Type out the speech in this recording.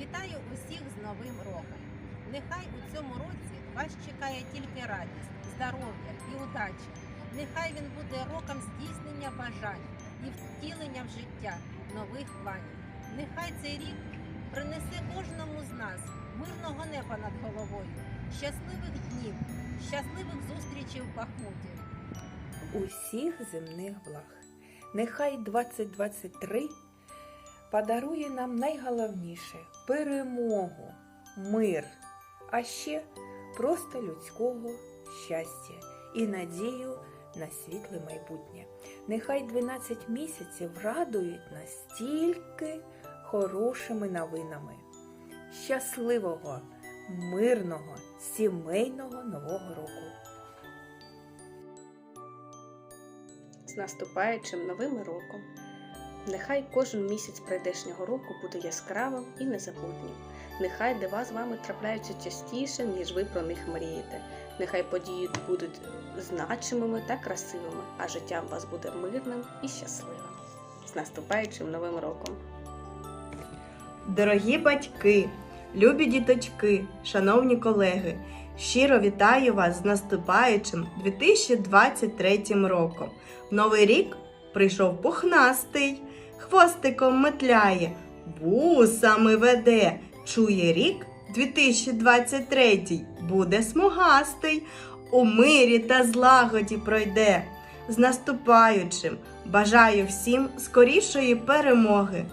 Вітаю усіх з Новим роком! Нехай у цьому році вас чекає тільки радість, здоров'я і удача. Нехай він буде роком здійснення бажань і втілення в життя нових планів. Нехай цей рік принесе кожному з нас мирного неба над головою, щасливих днів, щасливих зустрічей в Бахмуті. усіх земних благ. Нехай 2023 подарує нам найголовніше перемогу, мир, а ще просто людського щастя і надію на світле майбутнє. Нехай 12 місяців радують нас тільки хорошими новинами. Щасливого, мирного, сімейного нового року! з наступаючим новим роком. Нехай кожен місяць прийдешнього року буде яскравим і незабутнім. Нехай дива з вами трапляються частіше, ніж ви про них мрієте. Нехай події будуть значимими та красивими, а життя у вас буде мирним і щасливим. З наступаючим новим роком! Дорогі батьки, любі діточки, шановні колеги, щиро вітаю вас з наступаючим 2023 роком. Новий рік прийшов пухнастий, хвостиком метляє, вусами веде. Чує рік 2023 буде смугастий, у мирі та злагоді пройде. З наступаючим бажаю всім скорішої перемоги,